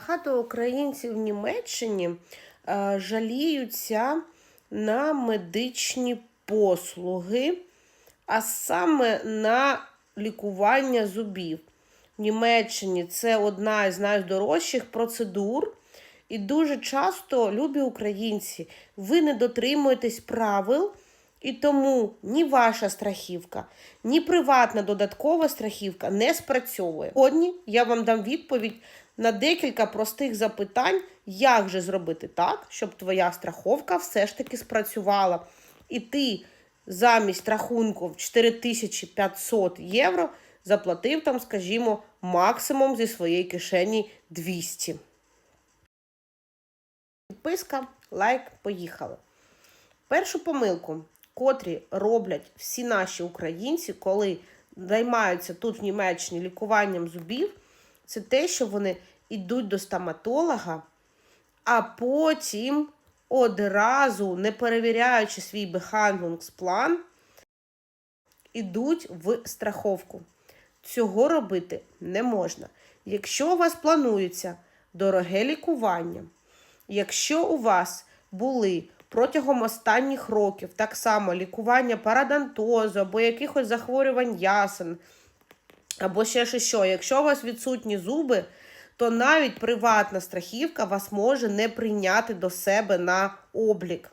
Багато українців в Німеччині е, жаліються на медичні послуги, а саме на лікування зубів. В Німеччині це одна із найдорожчих процедур. І дуже часто, любі українці, ви не дотримуєтесь правил, і тому ні ваша страхівка, ні приватна додаткова страхівка не спрацьовує. Сьогодні я вам дам відповідь на декілька простих запитань, як же зробити так, щоб твоя страховка все ж таки спрацювала. І ти замість рахунку в 4500 євро заплатив там, скажімо, максимум зі своєї кишені 200. Підписка, лайк, поїхали. Першу помилку, котрі роблять всі наші українці, коли займаються тут в Німеччині лікуванням зубів, це те, що вони йдуть до стоматолога, а потім одразу, не перевіряючи свій бехандлінгсплан, ідуть в страховку. Цього робити не можна. Якщо у вас планується дороге лікування, якщо у вас були протягом останніх років так само лікування парадонтозу або якихось захворювань ясен, або ще що, що, якщо у вас відсутні зуби, то навіть приватна страхівка вас може не прийняти до себе на облік.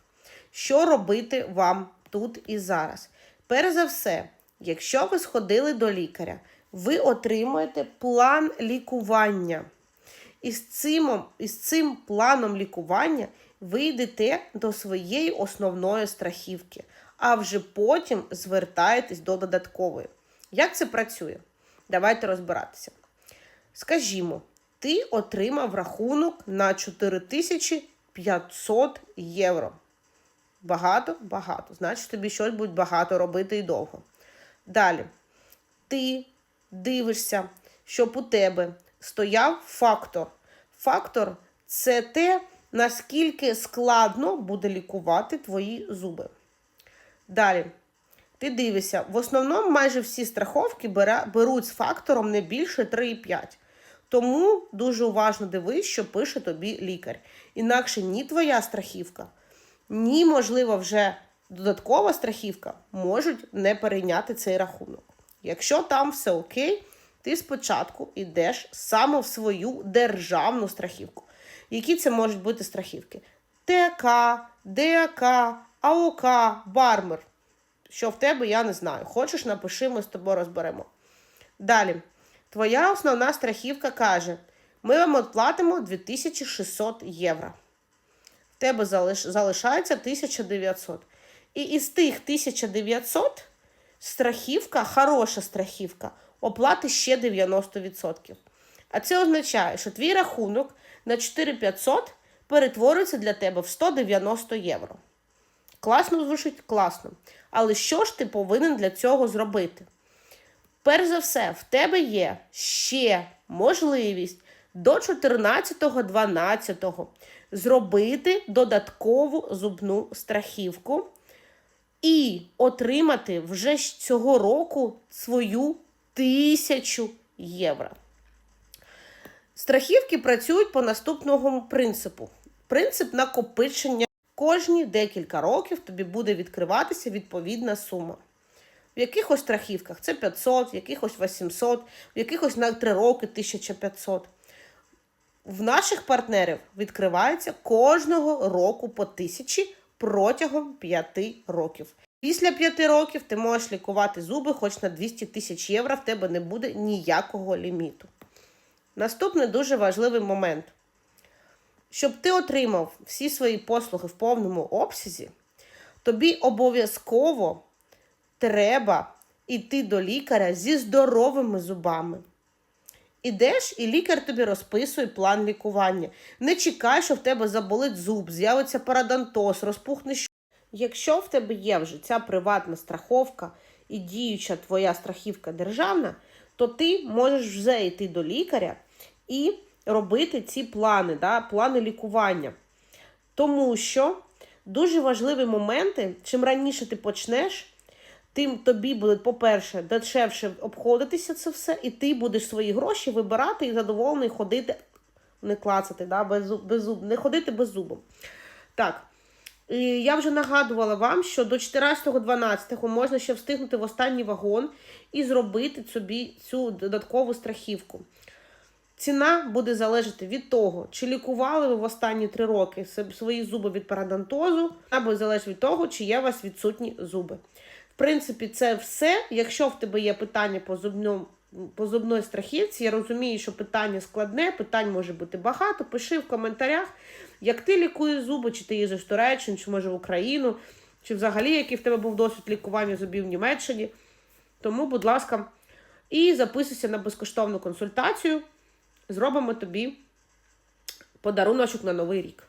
Що робити вам тут і зараз? Перш за все, якщо ви сходили до лікаря, ви отримуєте план лікування. І з цим, і з цим планом лікування ви йдете до своєї основної страхівки, а вже потім звертаєтесь до додаткової. Як це працює? Давайте розбиратися. Скажімо, ти отримав рахунок на 4500 євро. Багато, багато. Значить, тобі щось буде багато робити і довго. Далі, ти дивишся, щоб у тебе стояв фактор. Фактор це те, наскільки складно буде лікувати твої зуби. Далі, ти дивишся, в основному майже всі страховки беруть з фактором не більше 3,5. Тому дуже уважно дивись, що пише тобі лікар. Інакше ні твоя страхівка, ні, можливо, вже додаткова страхівка можуть не перейняти цей рахунок. Якщо там все окей, ти спочатку йдеш саме в свою державну страхівку. Які це можуть бути страхівки? ТК, ДАК, АОК, Бармер. Що в тебе, я не знаю. Хочеш, напиши, ми з тобою розберемо. Далі. Твоя основна страхівка каже: ми вам оплатимо 2600 євро. В тебе залиш... залишається 1900. І із тих 1900 страхівка, хороша страхівка, оплати ще 90%. А це означає, що твій рахунок на 4500 перетворюється для тебе в 190 євро. Класно звучить? Класно. Але що ж ти повинен для цього зробити? Перш за все, в тебе є ще можливість до 14-12 зробити додаткову зубну страхівку і отримати вже цього року свою тисячу євро. Страхівки працюють по наступному принципу: принцип накопичення. Кожні декілька років тобі буде відкриватися відповідна сума. В якихось страхівках це 500, в якихось 800, в якихось на 3 роки 1500. В наших партнерів відкривається кожного року по тисячі протягом 5 років. Після 5 років ти можеш лікувати зуби, хоч на 200 тисяч євро в тебе не буде ніякого ліміту. Наступний дуже важливий момент. Щоб ти отримав всі свої послуги в повному обсязі, тобі обов'язково треба йти до лікаря зі здоровими зубами. Ідеш, і лікар тобі розписує план лікування. Не чекай, що в тебе заболить зуб, з'явиться парадонтоз, розпухне що. Якщо в тебе є вже ця приватна страховка і діюча твоя страхівка державна, то ти можеш вже йти до лікаря і робити ці плани, да, плани лікування. Тому що дуже важливі моменти, чим раніше ти почнеш, тим тобі буде, по-перше, дешевше обходитися це все, і ти будеш свої гроші вибирати і задоволений ходити не клацати, да, без, без зуб, не ходити без зубом. Так. І я вже нагадувала вам, що до 14.12 можна ще встигнути в останній вагон і зробити собі цю додаткову страхівку. Ціна буде залежати від того, чи лікували ви в останні три роки свої зуби від парадонтозу, або залежить від того, чи є у вас відсутні зуби. В принципі, це все. Якщо в тебе є питання по зубному. По зубної страхівці, я розумію, що питання складне, питань може бути багато. Пиши в коментарях, як ти лікуєш зуби, чи ти їздиш в Туреччину, чи може в Україну, чи взагалі який в тебе був досвід лікування зубів в Німеччині. Тому, будь ласка, і записуйся на безкоштовну консультацію. Зробимо тобі подаруночок на новий рік.